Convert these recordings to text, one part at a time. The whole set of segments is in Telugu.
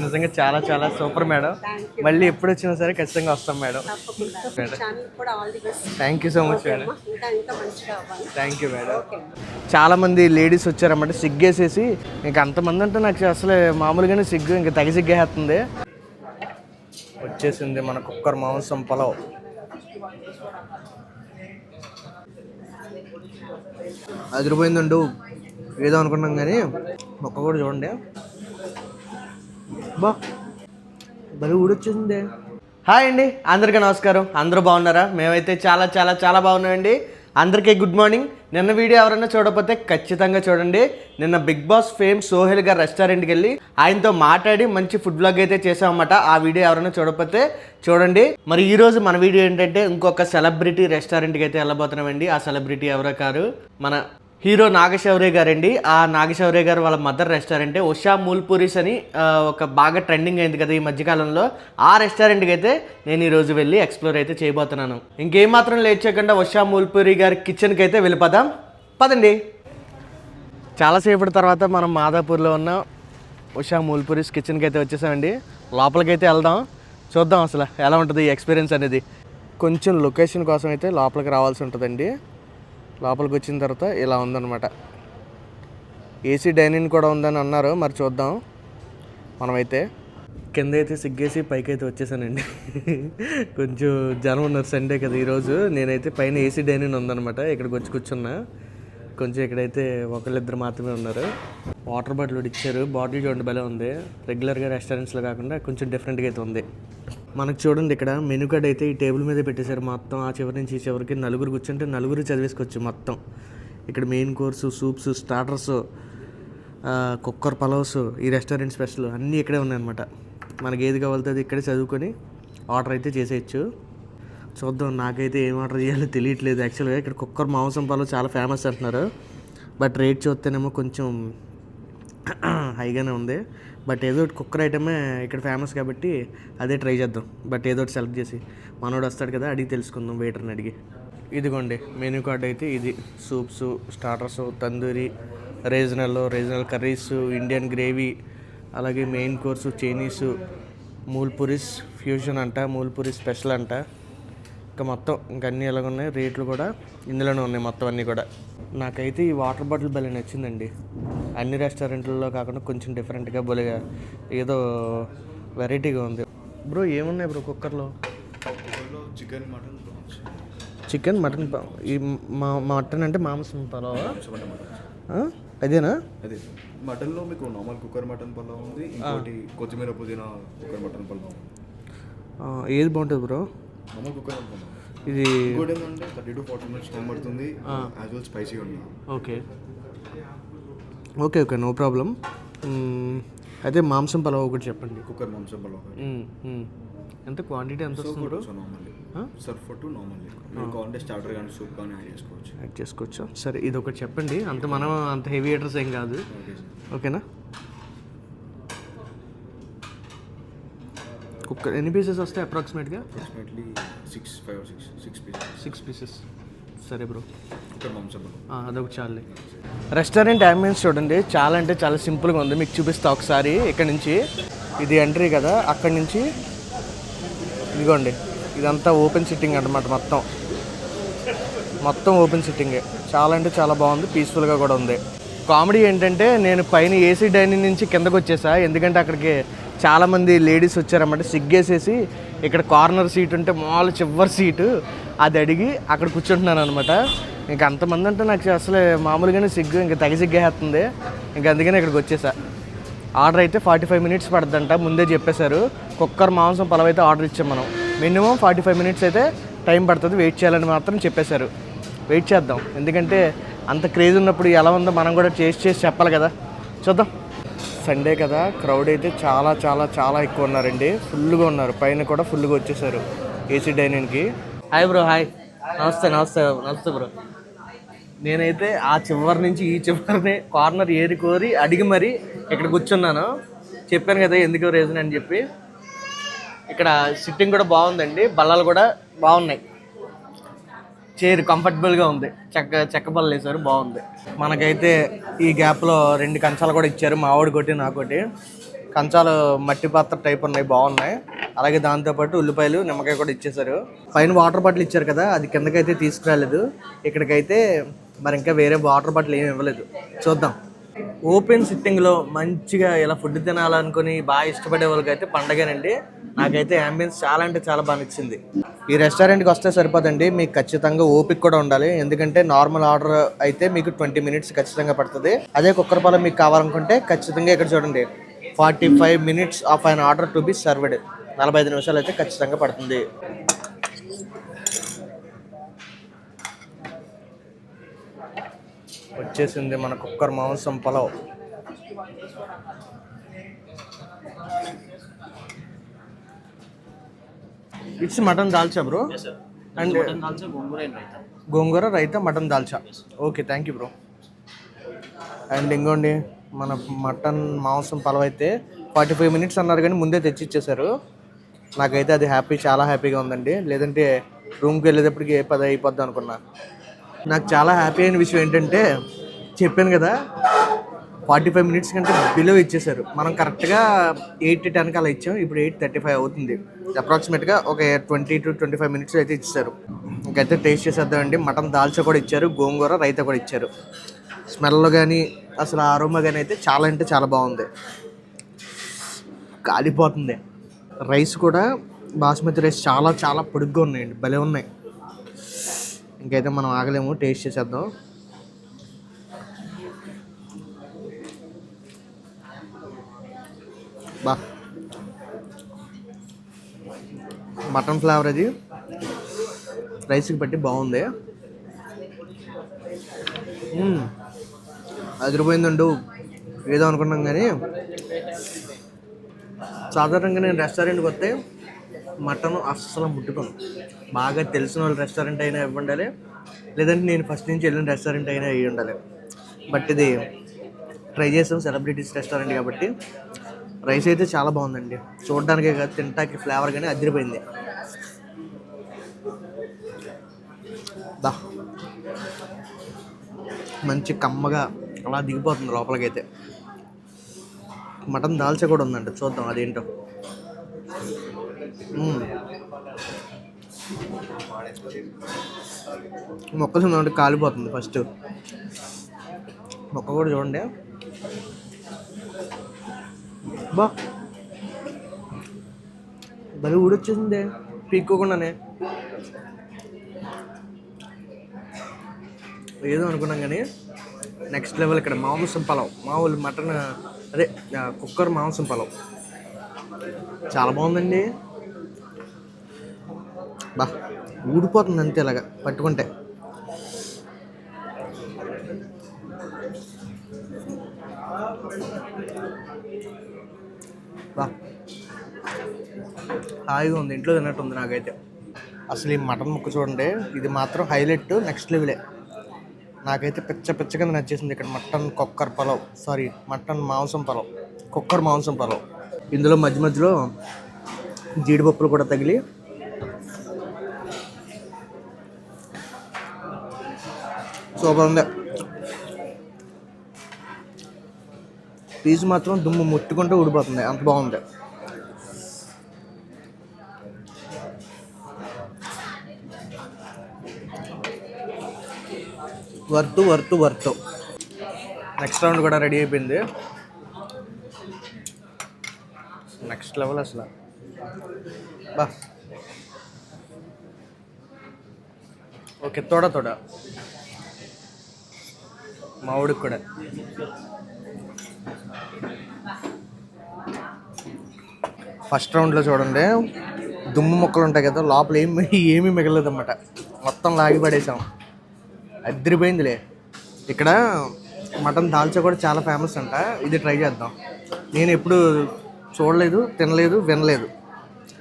నిజంగా చాలా చాలా సూపర్ మేడం. మళ్ళీ ఎప్పుడు వచ్చినా సరే ఖచ్చితంగా వస్తాం madam. Thank you so much madam. Thank you madam. చాలా మంది లేడీస్ వచ్చారన్నమాట సిగ్గేసేసి. ఇంకా అంతమంది అంటే నాకు అసలు మామూలుగానే సిగ్గు ఇంకా తెగ సిగ్గేస్తుంది. వచ్చేసింది మన కుక్కర్ మాంసం పలావ్. అదిరిపోయిందండు. ఏదో అనుకున్నాం కానీ మొక్క కూడా చూడండి. బా. భలే ఊడొచ్చేసింది హాయ్ అండి అందరికీ నమస్కారం. అందరూ బాగున్నారా? మేమైతే చాలా చాలా చాలా బాగున్నామండి. అందరికీ గుడ్ మార్నింగ్. నిన్న వీడియో ఎవరైనా చూడకపోతే ఖచ్చితంగా చూడండి. నిన్న బిగ్ బాస్ ఫేమ్ సోహెల్ గారు రెస్టారెంట్కి వెళ్ళి ఆయనతో మాట్లాడి మంచి ఫుడ్ బ్లాగ్ అయితే చేసామన్నమాట. ఆ వీడియో ఎవరైనా చూడకపోతే చూడండి. మరి ఈరోజు మన వీడియో ఏంటంటే ఇంకొక సెలబ్రిటీ రెస్టారెంట్కి అయితే వెళ్ళబోతున్నామండి. ఆ సెలబ్రిటీ ఎవరో కారు? మన హీరో నాగశౌర్య గారండి. ఆ నాగశౌర్య గారు వాళ్ళ మదర్ రెస్టారెంట్. ఉషా మూల్పూరిస్ అని ఒక బాగా ట్రెండింగ్ అయింది కదా ఈ మధ్యకాలంలో. ఆ రెస్టారెంట్కి అయితే నేను ఈరోజు వెళ్ళి ఎక్స్ప్లోర్ అయితే చేయబోతున్నాను. ఇంకేం మాత్రం లేట్ చేయకుండా ఉషా మూల్పూరి గారి కిచెన్కి అయితే వెళ్ళిపోదాం. పదండి. చాలాసేపటి తర్వాత మనం మాదాపూర్లో ఉన్న ఉషా మూల్పూరిస్ కిచెన్కి అయితే వచ్చేసామండి. లోపలికైతే వెళ్దాం. చూద్దాం అసలు ఎలా ఉంటుంది ఈ ఎక్స్పీరియన్స్ అనేది. కొంచెం లొకేషన్ కోసం అయితే లోపలికి రావాల్సి ఉంటుందండి. లోపలికి వచ్చిన తర్వాత ఇలా ఉందన్నమాట. ఏసీ డైనింగ్ కూడా ఉందని అన్నారు మరి చూద్దాం. మనమైతే కింద అయితే సిగ్గేసి పైకి అయితే వచ్చేసానండి. కొంచెం జనం ఉన్నారు సండే కదా ఈరోజు నేనైతే పైన ఏసీ డైనింగ్ ఉందన్నమాట ఇక్కడికి వచ్చి కూర్చున్నా. కొంచెం ఇక్కడైతే ఒకళ్ళిద్దరు మాత్రమే ఉన్నారు. వాటర్ బాటిల్ ఒకటి ఇచ్చారు. బాటిల్ చూడండి భలే ఉంది. రెగ్యులర్గా రెస్టారెంట్స్లో కాకుండా కొంచెం డిఫరెంట్గా అయితే ఉంది. మనకు చూడండి ఇక్కడ మెనూ కార్డ్ అయితే ఈ టేబుల్ మీద పెట్టేశారు. మొత్తం ఆ చివరి నుంచి ఈ చివరికి నలుగురు కూర్చుంటే నలుగురు చదివేసుకోవచ్చు మొత్తం. ఇక్కడ main course soups starters cooker pulaos ఈ రెస్టారెంట్ స్పెషల్ అన్నీ ఇక్కడే ఉన్నాయన్నమాట. మనకి ఏది కావాలితే అది ఇక్కడే చదువుకొని ఆర్డర్ అయితే చేసేయచ్చు. చూద్దాం నాకైతే ఏం ఆర్డర్ చేయాలో తెలియట్లేదు యాక్చువల్గా ఇక్కడ కుక్కర్ మాంసం పాలు చాలా ఫేమస్ అంటున్నారు. బట్ రేట్ చూస్తేనేమో కొంచెం హైగానే ఉంది. బట్ ఏదో ఒకటి కుక్కర్ ఐటమే ఇక్కడ ఫేమస్ కాబట్టి అదే ట్రై చేద్దాం. బట్ ఏదో ఒకటి సెలెక్ట్ చేసి మనోడు వస్తాడు కదా అడిగి తెలుసుకుందాం వెయిటర్ని అడిగి. ఇదిగోండి మెనూ కార్డ్ అయితే ఇది. Soups starters tandoori regional regional curries Indian gravy అలాగే main course Chinese Mulpuris fusion అంట మూల్పురి స్పెషల్ అంట. ఇంకా మొత్తం ఇంకా అన్నీ ఎలాగ ఉన్నాయి రేట్లు కూడా ఇందులోనే ఉన్నాయి మొత్తం అన్నీ కూడా. నాకైతే ఈ వాటర్ బాటిల్ భలే నచ్చిందండి. అన్ని రెస్టారెంట్లలో కాకుండా కొంచెం డిఫరెంట్గా భలేగా ఏదో వెరైటీగా ఉంది. బ్రో ఏమున్నాయి బ్రో కుక్కర్లో? చికెన్ మటన్ చికెన్ మటన్ ఈ మా మటన్ అంటే మాంసం పలావా? అదేనా? అదే. మటన్లో మీకు నార్మల్ కుక్కర్ మటన్ పలావ్ ఉంది ఇంకోటి కొత్తిమీర పుదీనా కుక్కర్ మటన్ పలావ్. ఏది బాగుంటుంది బ్రో? నార్మల్ కుక్కర్ మటన్ ఇది ఇంకోటి ఏంటంటే thirty to forty minutes time పడుతుంది. యాజ్ వెల్ స్పైసీ ఉంది okay. Okay okay no problem. అయితే మాంసం పలావ్ ఒకటి చెప్పండి. కుక్కర్ మాంసం పలావ్. ఎంత క్వాంటిటీ ఎంత వస్తుంది? Bro so normally serve two normally మీరు కావాలంటే స్టార్టర్ కానీ సూప్ కానీ యాడ్ చేసుకోవచ్చు. యాడ్ చేసుకోవచ్చా? సరే ఇది ఒకటి చెప్పండి. అంత మనం అంత హెవీ ఎటర్స్ ఏం కాదు. ఓకే సార్ ఓకేనా? ఎన్ని పీసెస్ వస్తాయి అప్రాక్సిమేట్గా approximately six five six six pieces six pieces సరే బ్రో అదొకటి చాలే రెస్టారెంట్ అంబియన్స్ చూడండి చాలా అంటే చాలా సింపుల్గా ఉంది. మీకు చూపిస్తా ఒకసారి ఇక్కడ నుంచి. ఇది ఎంట్రీ కదా అక్కడి నుంచి. ఇదిగోండి ఇదంతా ఓపెన్ సిట్టింగ్ అన్నమాట మొత్తం. మొత్తం ఓపెన్ సిట్టింగే చాలా అంటే చాలా బాగుంది పీస్ఫుల్గా కూడా ఉంది. కామెడీ ఏంటంటే నేను పైన ఏసీ డైనింగ్ నుంచి కిందకు వచ్చేసా ఎందుకంటే అక్కడికి చాలామంది లేడీస్ వచ్చారన్నమాట. సిగ్గేసేసి ఇక్కడ కార్నర్ సీట్ ఉంటే మాల్ చివరి సీటు. అది అడిగి అక్కడ కూర్చుంటున్నాను అనమాట ఇంకా అంతమంది అంటే నాకు అసలు మామూలుగానే సిగ్గు ఇంకా తగి సిగ్గేస్తుంది ఇంకా అందుకనే ఇక్కడికి వచ్చేసా. ఆర్డర్ అయితే ఫార్టీ ఫైవ్ మినిట్స్ పడుతుందంట ముందే చెప్పేశారు. కుక్కర్ మాంసం పలావ్ అయితే ఆర్డర్ ఇచ్చాం మనం. మినిమం ఫార్టీ ఫైవ్ మినిట్స్ అయితే టైం పడుతుంది వెయిట్ చేయాలని మాత్రం చెప్పేశారు. వెయిట్ చేద్దాం. ఎందుకంటే అంత క్రేజ్ ఉన్నప్పుడు ఎలా ఉందో మనం కూడా చేసి చేసి చెప్పాలి కదా. చూద్దాం. సండే కదా క్రౌడ్ అయితే చాలా చాలా చాలా ఎక్కువ ఉన్నారండి. ఫుల్గా ఉన్నారు. పైన కూడా ఫుల్గా వచ్చేసారు ఏసీ డైనింగ్కి హాయ్ బ్రో హాయ్ నమస్తే నమస్తే నమస్తే బ్రో నేనైతే ఆ చివరి నుంచి ఈ చివరిని కార్నర్ ఏరి కోరి అడిగి మరి ఇక్కడ కూర్చున్నాను. చెప్పాను కదా ఎందుకు రీజన్ అని చెప్పి. ఇక్కడ సిట్టింగ్ కూడా బాగుందండి. బల్లలు కూడా బాగున్నాయి. చైర్ కంఫర్టబుల్గా ఉంది. చెక్క చెక్క బల్ల వేశారు బాగుంది. మనకైతే ఈ గ్యాప్లో రెండు కంచాలు కూడా ఇచ్చారు మా ఆవిడ కొట్టి. నాకోటి కంచాలు మట్టి పాత్ర టైప్ ఉన్నాయి బాగున్నాయి. అలాగే దాంతోపాటు ఉల్లిపాయలు నిమ్మకాయ కూడా ఇచ్చేసారు పైన వాటర్ బాటిల్ ఇచ్చారు కదా అది కిందకైతే తీసుకురాలేదు. ఇక్కడికైతే మరి ఇంకా వేరే వాటర్ బాటిల్ ఏమి ఇవ్వలేదు. చూద్దాం. ఓపెన్ సిట్టింగ్లో మంచిగా ఇలా ఫుడ్ తినాలనుకుని బాగా ఇష్టపడే వాళ్ళకైతే పండగనండి. నాకైతే అంబియన్స్ చాలా అంటే చాలా బాగా నచ్చింది. ఈ రెస్టారెంట్కి వస్తే సరిపోదండి మీకు ఖచ్చితంగా ఓపిక కూడా ఉండాలి. ఎందుకంటే నార్మల్ ఆర్డర్ అయితే మీకు ట్వంటీ మినిట్స్ ఖచ్చితంగా పడుతుంది. అదే కుక్కర్ పాలెం మీకు కావాలనుకుంటే ఖచ్చితంగా ఇక్కడ చూడండి. Forty five minutes of an order to be served నలభై ఐదు నిమిషాలు అయితే ఖచ్చితంగా పడుతుంది. వచ్చేసింది మన కుక్కర్ మాంసం pulao. It's mutton dalcha bro and gongura raita mutton dalcha okay thank you bro and ఇంకోండి మన మటన్ మాంసం పలావ్ అయితే ఫార్టీ ఫైవ్ మినిట్స్ అన్నారు కానీ ముందే తెచ్చి ఇచ్చేసారు నాకైతే అది హ్యాపీ చాలా హ్యాపీగా ఉందండి. లేదంటే రూమ్కి వెళ్ళేటప్పటికి ఏ పది అయిపోద్ది అనుకున్నా. నాకు చాలా హ్యాపీ అయిన విషయం ఏంటంటే చెప్పాను కదా ఫార్టీ ఫైవ్ మినిట్స్ కంటే బిలో ఇచ్చేసారు మనం కరెక్ట్గా ఎయిట్ టెన్కి అలా ఇచ్చాం ఇప్పుడు ఎయిట్ థర్టీ ఫైవ్ అవుతుంది అప్రాక్సిమేట్గా ఒక twenty to twenty five minutes అయితే ఇచ్చేసారు ఇంకైతే టేస్ట్ చేసేద్దామండి. మటన్ దాల్చా కూడా ఇచ్చారు గోంగూర రైతా కూడా ఇచ్చారు. స్మెల్ కానీ అసలు ఆరోమా కానీ అయితే చాలా అంటే చాలా బాగుంది. కాలిపోతుంది. రైస్ కూడా బాస్మతి రైస్ చాలా చాలా పొడుగ్గా ఉన్నాయండి భలే ఉన్నాయి. ఇంకైతే మనం ఆగలేము టేస్ట్ చేసేద్దాం. బా. మటన్ ఫ్లేవర్ అది. రైస్కి బట్టి బాగుంది. అదిరిపోయింది అదిరిపోయిందండు. ఏదో అనుకున్నాం కానీ. సాధారణంగా నేను రెస్టారెంట్కి వస్తే మటన్ అస్సలు ముట్టుకోను. బాగా తెలిసిన వాళ్ళ రెస్టారెంట్ అయినా ఇవ్వ ఉండాలి. లేదంటే నేను ఫస్ట్ నుంచి వెళ్ళిన రెస్టారెంట్ అయినా అయ్యి ఉండాలి. బట్ ఇది ట్రై చేసాం సెలబ్రిటీస్ రెస్టారెంట్ కాబట్టి. రైస్ అయితే చాలా బాగుందండి. చూడడానికే కాదు తింటాకి ఫ్లేవర్ కానీ అదిరిపోయింది. దా మంచి కమ్మగా అలా దిగిపోతుంది లోపలికైతే. మటన్ దాల్చా కూడా ఉందంట చూద్దాం అదేంటో. మ్మ్. మొక్కలు ఉందంటే కాలిపోతుంది ఫస్ట్. మొక్క కూడా చూడండి. బా. భలే ఊడొచ్చేసిందే. పీక్కోకుండానే. ఏదో అనుకున్నాం కానీ నెక్స్ట్ లెవెల్ ఇక్కడ మాంసం పలావ్. మామూలు మటన్ అదే కుక్కర్ మాంసం పలావ్. చాలా బాగుందండి. బా ఊడిపోతుంది అంతే ఇలాగా పట్టుకుంటే. బా. హాయిగా ఉంది ఇంట్లో తిన్నట్టుంది నాకైతే. అసలు ఈ మటన్ ముక్క చూడండి ఇది మాత్రం హైలైట్ నెక్స్ట్ లెవెలే. నాకైతే పిచ్చ పిచ్చ కింద నచ్చేసింది ఇక్కడ mutton cooker pulao. Sorry mutton మాంసం పలావ్. కుక్కర్ మాంసం పలావ్. ఇందులో మధ్య మధ్యలో జీడిపప్పులు కూడా తగిలి సూపర్ ఉంది పీస్ మాత్రం దుమ్ము ముట్టుకుంటే ఊడిపోతుంది. అంత బాగుంది. Worth worth worth. Next round కూడా రెడీ అయిపోయింది. నెక్స్ట్ లెవెల్ అసలు. బా. ఓకే తోడ తోడ. మా ఊడికి కూడా. ఫస్ట్ రౌండ్లో చూడండి దుమ్ము మొక్కలు ఉంటాయి కదా లోపల ఏమి ఏమీ మిగలదు అన్నమాట మొత్తం లాగి పడేసాం. అద్దరిపోయిందిలే ఇక్కడ మటన్ దాల్చా కూడా చాలా ఫేమస్ అంట. ఇది ట్రై చేద్దాం. నేను ఎప్పుడు చూడలేదు తినలేదు వినలేదు.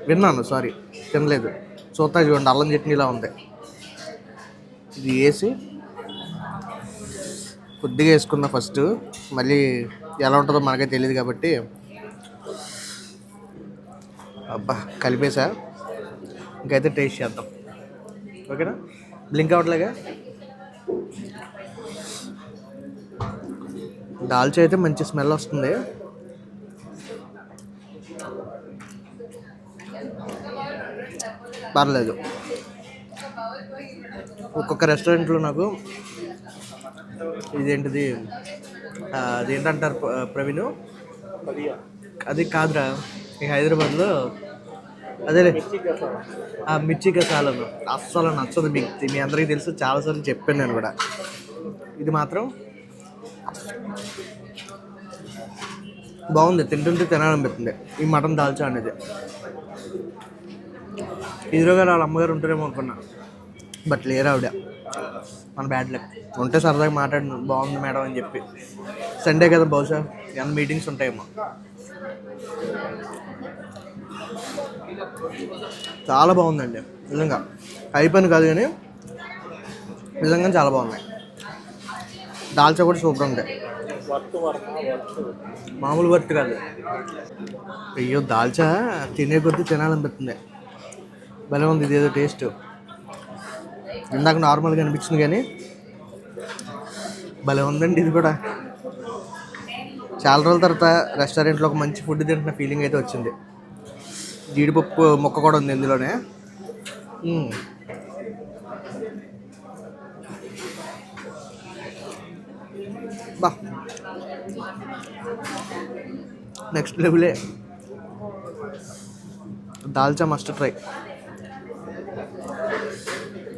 విన్నాను సారీ తినలేదు. చూస్తా చూడండి అల్లం చట్నీలా ఉంది. ఇది వేసి కొద్దిగా వేసుకున్నా ఫస్ట్. మళ్ళీ ఎలా ఉంటుందో మనకే తెలియదు కాబట్టి. అబ్బా కలిపేసా? ఇంకైతే టేస్ట్ చేద్దాం. ఓకేనా? బ్లింక్ అవ్వట్లేగా దాల్చి అయితే మంచి స్మెల్ వస్తుంది. పర్లేదు. ఒక్కొక్క రెస్టారెంట్లో నాకు ఇదేంటిది? అదేంటంటారు ప్ర- ప్రవీణ్? అది కాదురా ఈ హైదరాబాద్లో అదేలే ఆ మిర్చి కసాలను అస్సలు నచ్చదు మీకు మీ అందరికీ తెలుసు చాలాసార్లు చెప్పాను నేను కూడా. ఇది మాత్రం బాగుంది తింటుంటే తినాలనిపిస్తుంది ఈ మటన్ దాల్చా అనేది. ఎదురుగా వాళ్ళ అమ్మగారు ఉంటారేమో అనుకున్నా బట్ లేరు ఆవిడ. మన బ్యాడ్ లక్. ఉంటే సరదాగా మాట్లాడిన బాగుంది మేడం అని చెప్పి. సండే కదా బహుశా? ఏమైనా మీటింగ్స్ ఉంటాయేమో. చాలా బాగుందండి. నిజంగా. అయిపోయింది కాదు కానీ నిజంగా చాలా బాగున్నాయి. దాల్చా కూడా సూపర్ ఉంది మామూలు వర్త్ కాదు. అయ్యో దాల్చా తినే కొద్దీ తినాలనిపిస్తుంది. భలే ఉంది ఇదేదో టేస్ట్ ఇందాక నార్మల్గా అనిపించింది కానీ భలే ఉందండి ఇది కూడా. చాలా రోజుల తర్వాత రెస్టారెంట్లో ఒక మంచి ఫుడ్ తింటున్న ఫీలింగ్ అయితే వచ్చింది. జీడిపప్పు మొక్క కూడా ఉంది ఇందులోనే. బా. నెక్స్ట్ లెవెలే దాల్చా మస్ట్ ట్రై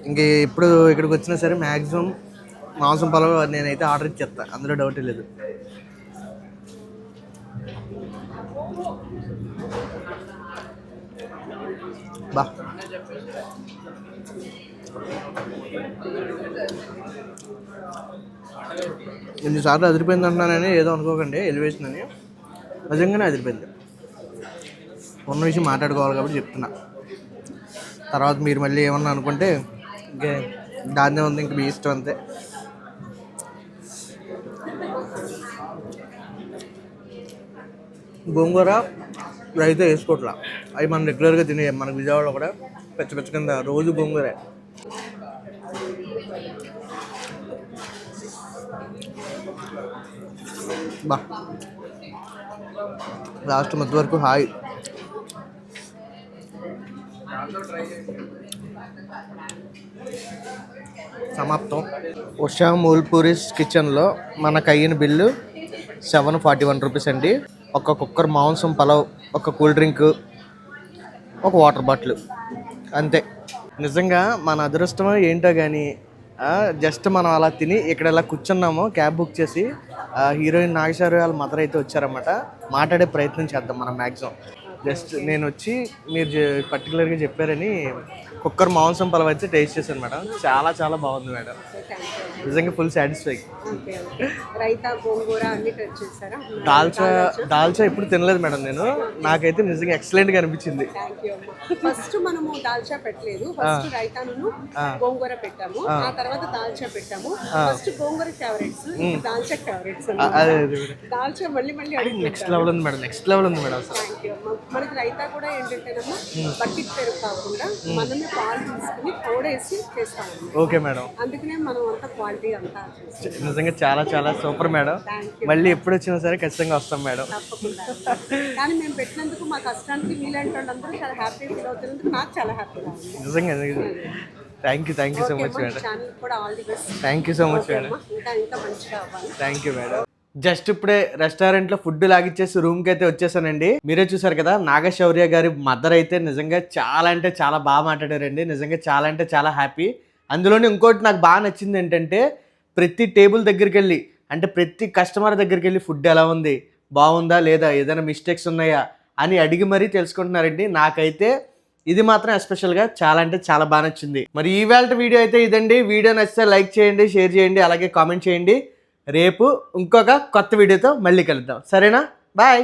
ఇంక ఎప్పుడు ఇక్కడికి వచ్చినా సరే మ్యాక్సిమం మాంసం పలావ్ నేనైతే ఆర్డర్ ఇచ్చేస్తా అందులో డౌట్ లేదు. బా. ఎన్నిసార్లు అదిరిపోయింది అంటున్నానని ఏదో అనుకోకండి ఎలివేషన్ అని. నిజంగానే అదిరిపోయింది. ఉన్న విషయం మాట్లాడుకోవాలి కాబట్టి చెప్తున్నా. తర్వాత మీరు మళ్ళీ ఏమన్నా అనుకుంటే ఇంకే దాన్నే ఉంది ఇంక మీ ఇష్టం అంతే. గోంగూర రైతే వేసుకోవట్లా అవి మనం రెగ్యులర్గా తినే మన విజయవాడలో కూడా పెచ్చ పెచ్చ కింద రోజు గోంగూరే. బా. లాస్ట్ మధ్య వరకు హాయ్. సమాప్తం. ఉషా మూల్పూరిస్ కిచెన్లో మనకు అయిన bill seven forty one rupees అండి. ఒక కుక్కర్ మాంసం పలావ్ ఒక కూల్ డ్రింక్ ఒక వాటర్ బాటిల్. అంతే. నిజంగా మన అదృష్టం ఏంటో కానీ జస్ట్ మనం అలా తిని ఇక్కడ ఇలా కూర్చున్నాము క్యాబ్ బుక్ చేసి హీరోయిన్ నాగేశ్వరి వాళ్ళ మదర్ అయితే వచ్చారన్నమాట. మాట్లాడే ప్రయత్నం చేద్దాం మనం మ్యాక్సిమం జస్ట్ నేను వచ్చి మీరు పర్టికులర్గా చెప్పారని కుక్కర్ మాంసం పలావ్ అయితే టేస్ట్ చేశాను మేడం. చాలా చాలా బాగుంది మేడం. నిజంగా ఫుల్ సాటిస్ఫై రైతా గోంగూర అన్ని టచ్ చేశారా? దాల్చా దాల్చా ఎప్పుడు తినలేదు మేడం నేను. నాకైతే నిజంగా ఎక్సలెంట్గా అనిపించింది. థ్యాంక్ యూ అమ్మా. ఫస్ట్ మనము దాల్చా పెట్టలేదు. ఫస్ట్ రైతాను గోంగూర పెట్టాము. ఆ. తర్వాత దాల్చా పెట్టాము. First gongura favourites dalcha favourites అదే దాల్చా మళ్ళీ మళ్ళీ నెక్స్ట్ లెవెల్ ఉంది మేడం నెక్స్ట్ లెవెల్ ఉంది మేడం మనకి రైతా కూడా ఏంటంటేనమ్మా బకెట్ పెరుగు కాకుండా మనమే పాలు తీసుకుని తోడేసి చేస్తాము ఓకే మేడం. అందుకనే మనం అంతా క్వాలిటీ అంతా చేస్తాం నిజంగా చాలా చాలా సూపర్ మేడం. మళ్ళీ ఎప్పుడు వచ్చినా సరే ఖచ్చితంగా వస్తాం మేడం. తప్పకుండా. కానీ మేము పెట్టినందుకు మా కష్టానికి వాళ్ళందరూ చాలా హ్యాపీ ఫీల్ అవుతున్నందుకు నాకు చాలా హ్యాపీగా ఉంది. నిజంగా thank you thank you so much madam. Channel కూడా all the best thank you so much madam. ఇంకా ఇంకా మంచిగా అవ్వాలి. Thank you madam. జస్ట్ ఇప్పుడే రెస్టారెంట్లో ఫుడ్ లాగిచ్చేసి రూమ్కి అయితే వచ్చేసానండి. మీరే చూసారు కదా నాగశౌర్య గారి మదర్ అయితే నిజంగా చాలా అంటే చాలా బాగా మాట్లాడారండి. నిజంగా చాలా అంటే చాలా హ్యాపీ అందులోనే ఇంకోటి నాకు బాగా నచ్చింది ఏంటంటే ప్రతి టేబుల్ దగ్గరికి వెళ్ళి అంటే ప్రతి కస్టమర్ దగ్గరికి వెళ్ళి ఫుడ్ ఎలా ఉంది బాగుందా లేదా ఏదైనా మిస్టేక్స్ ఉన్నాయా అని అడిగి మరీ తెలుసుకుంటున్నారండి. నాకైతే ఇది మాత్రం ఎస్పెషల్గా చాలా అంటే చాలా బాగా నచ్చింది. మరి ఈవేళ వీడియో అయితే ఇదండి. వీడియో నచ్చితే లైక్ చేయండి షేర్ చేయండి అలాగే కామెంట్ చేయండి. రేపు ఇంకొక కొత్త వీడియోతో మళ్ళీ కలుద్దాం. సరేనా? బాయ్!